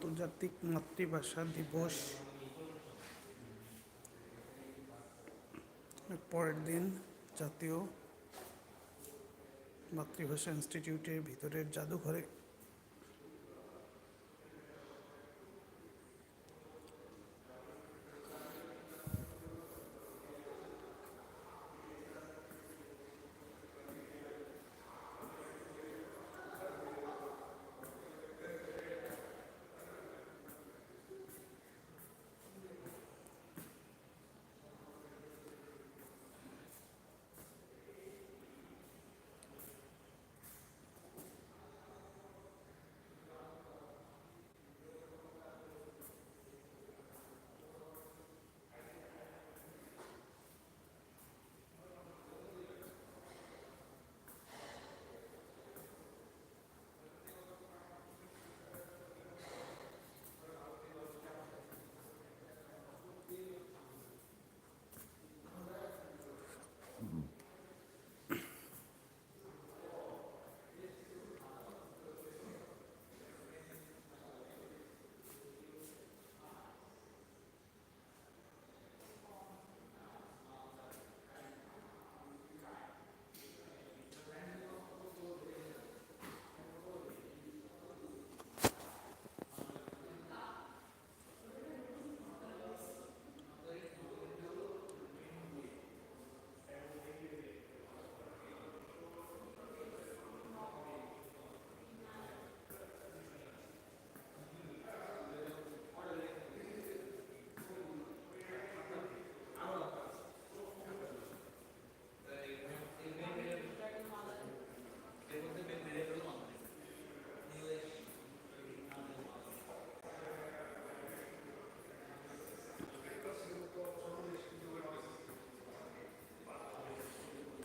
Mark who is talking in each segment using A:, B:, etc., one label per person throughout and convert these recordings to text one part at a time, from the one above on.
A: আন্তর্জাতিক মাতৃভাষা দিবস। পরের দিন জাতীয় মাতৃভাষা ইনস্টিটিউটের ভিতরের জাদুঘরে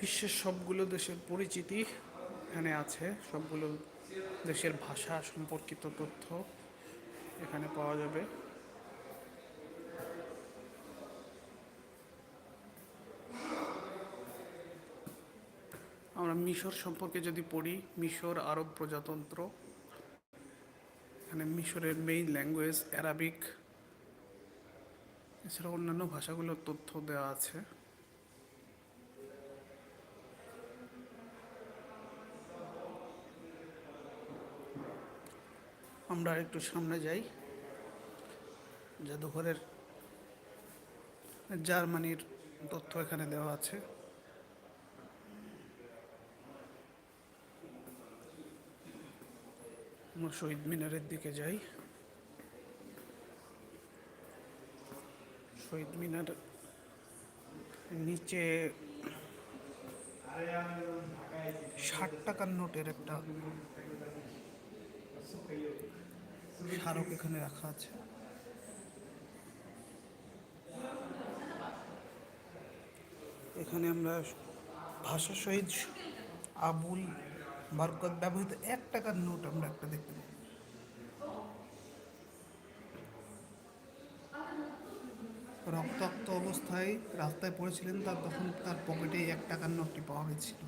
A: বিশ্বের সবগুলো দেশের পরিচিতি এখানে আছে, সবগুলো দেশের ভাষা সম্পর্কিত তথ্য এখানে পাওয়া যাবে। আমরা মিশর সম্পর্কে যদি পড়ি, মিশর আরব প্রজাতন্ত্র, এখানে মিশরের মেইন ল্যাঙ্গুয়েজ অ্যারাবিক এছাড়া অন্যান্য ভাষাগুলোর তথ্য দেওয়া আছে। আমরা একটু সামনে যাই। জাদুঘরের জার্মানির তথ্য এখানে দেওয়া আছে। শহীদ মিনারের দিকে যাই। শহীদ মিনার নিচে ষাট টাকার নোটের একটা স্মারক এখানে রাখা আছে। এখানে আমরা ভাষা শহীদ আবুল বারকত ব্যবহৃত এক টাকার নোট আমরা একটা দেখতে পাই। রক্তাক্ত অবস্থায় রাস্তায় পড়েছিলেন তার, তখন তার পকেটে এক টাকার নোটটি পাওয়া গেছিল।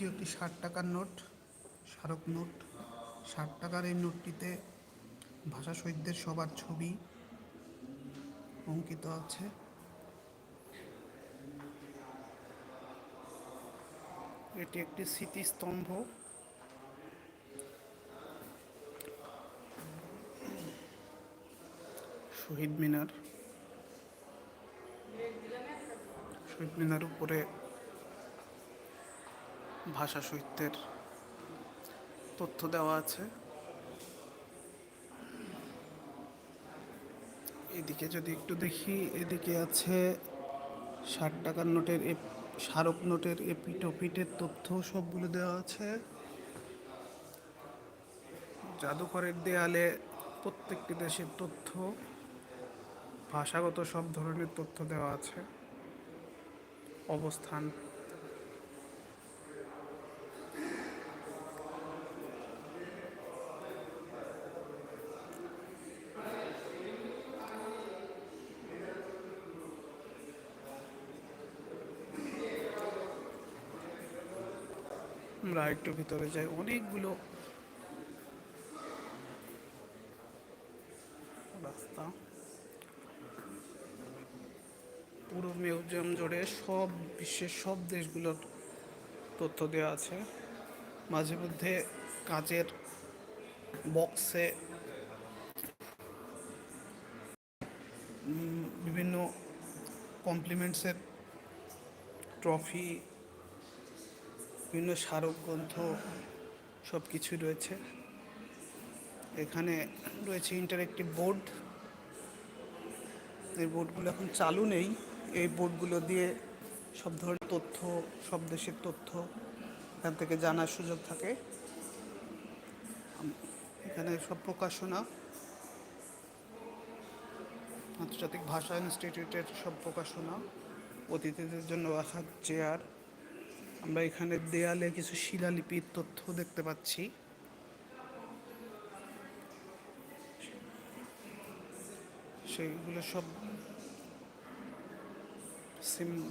A: এটি একটি ষাট টাকার নোট, স্মারক নোট। ষাট টাকার এই নোটটিতে ভাষা শহীদদের সবার ছবি অঙ্কিত আছে। এটি একটি স্মৃতিস্তম্ভ। শহীদ মিনার। শহীদ মিনার উপরে ভাষা সাহিত্যের তথ্য দেওয়া আছে। এদিকে যদি একটু দেখি, এদিকে আছে ষাট টাকার নোটের এপ- স্মারক নোটের এপিটোপিটের তথ্য সবগুলো দেওয়া আছে। জাদুঘরের দেয়ালে প্রত্যেকটি দেশের তথ্য, ভাষাগত সব ধরনের তথ্য দেওয়া আছে। অবস্থান আমরা একটু ভিতরে যাই। অনেকগুলো রাস্তা। পুরো মিউজিয়াম জুড়ে সব বিশ্বের সব দেশগুলোর তথ্য দেওয়া আছে। মাঝে মধ্যে কাজের বক্সে বিভিন্ন কমপ্লিমেন্টসের ট্রফি বিভিন্ন স্মারক গ্রন্থ সব কিছুই রয়েছে। এখানে রয়েছে ইন্টারেক্টিভ বোর্ড এই বোর্ডগুলো এখন চালু নেই। এই বোর্ডগুলো দিয়ে সব ধরনের তথ্য, সব দেশের তথ্য এখান থেকে জানার সুযোগ থাকে। এখানে সব প্রকাশনা, আন্তর্জাতিক ভাষা ইনস্টিটিউটের সব প্রকাশনা, অতিথিদের জন্য রাখার চেয়ার আমরা এখানে দেয়ালে কিছু শিলালিপির তথ্য দেখতে পাচ্ছি। সেইগুলো সব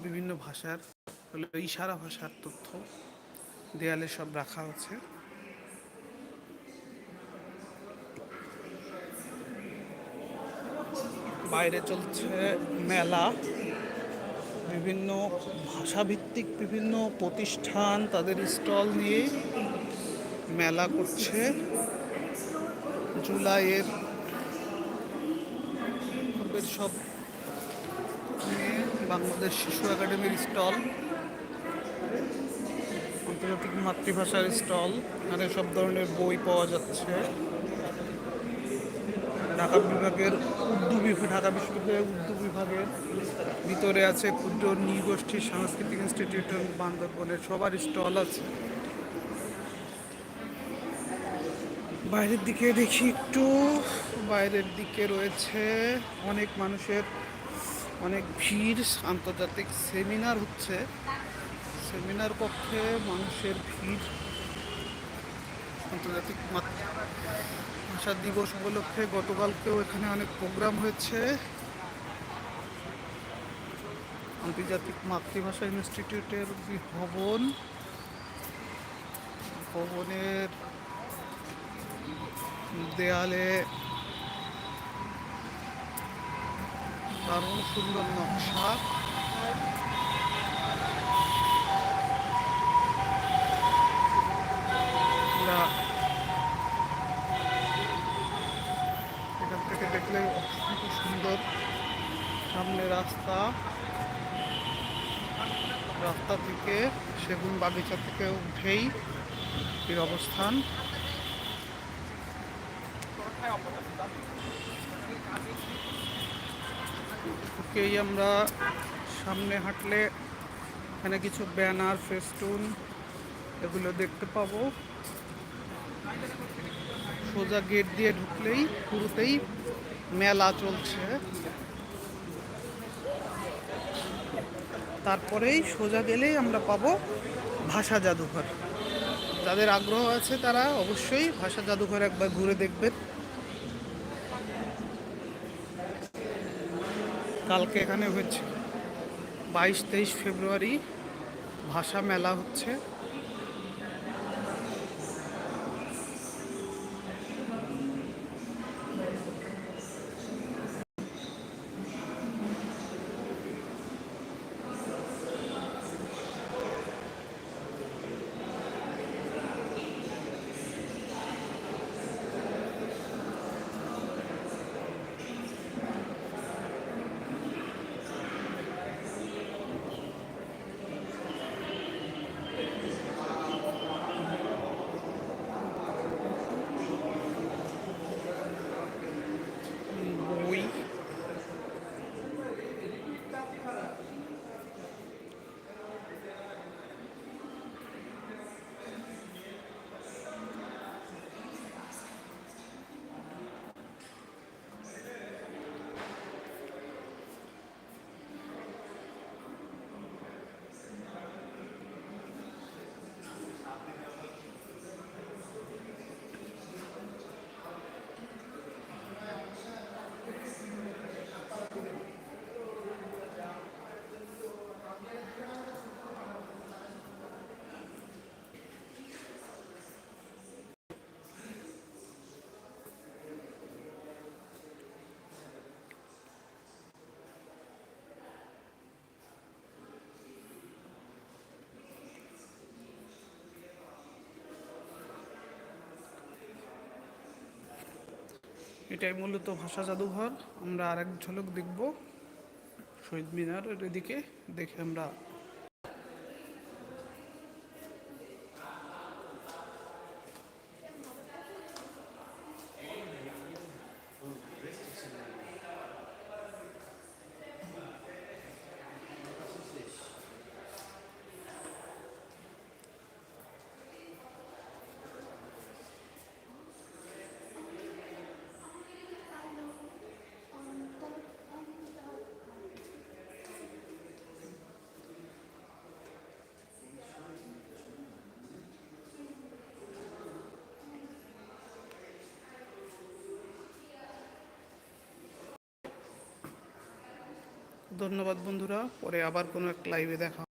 A: বিভিন্ন ভাষার ইশারা ভাষার তথ্য দেয়ালে সব রাখা আছে। বাইরে চলছে মেলা। বিভিন্ন ভাষাভিত্তিক বিভিন্ন প্রতিষ্ঠান তাদের স্টল নিয়ে মেলা করছে। জুলাইয়ের সব বাংলাদেশ শিশু একাডেমির স্টল, আন্তর্জাতিক মাতৃভাষার স্টল, এখানে সব ধরনের বই পাওয়া যাচ্ছে। ঢাকা বিভাগের উর্দু বিভাগ, ঢাকা বিশ্ববিদ্যালয়ের উর্দু বিভাগের ভিতরে আছে ক্ষুদ্র নৃগোষ্ঠী সাংস্কৃতিক ইনস্টিটিউট বান্দরবনের সবার স্টল আছে। বাইরের দিকে দেখি একটু, বাইরের দিকে রয়েছে অনেক মানুষের অনেক ভিড়, আন্তর্জাতিক সেমিনার হচ্ছে। সেমিনার কক্ষে মানুষের ভিড়, আন্তর্জাতিক ভাষা দিবস উপলক্ষে গতকালকেও এখানে অনেক প্রোগ্রাম হয়েছে। আন্তর্জাতিক মাতৃভাষা ইনস্টিটিউটের ভবন। ভবনের দেয়ালে দারুণ সুন্দর নকশা আমরা এখান থেকে দেখলে অসংখ্য সুন্দর সামনে রাস্তা রাস্তা থেকে, সেগুন বাগিচা থেকে উঠেই এর অবস্থান। ওকেই আমরা সামনে হাঁটলে এখানে কিছু ব্যানার, ফেস্টুন এগুলো দেখতে পাবো। সোজা গেট দিয়ে ঢুকলেই পুরোতেই মেলা চলছে। তারপরেই সোজা গেলেই আমরা পাবো ভাষা জাদুঘর। যাদের আগ্রহ আছে তারা অবশ্যই ভাষা জাদুঘর একবার ঘুরে দেখবেন। কালকে এখানে হয়েছে বাইশ তেইশ ফেব্রুয়ারি ভাষা মেলা হচ্ছে। এটাই মূলত ভাষা জাদুঘর। আমরা আরেক ঝলক দেখব শহীদ মিনারের এদিকে দেখে আমরা ধন্যবাদ বন্ধুরা পরে আবার কোনো এক লাইভে দেখা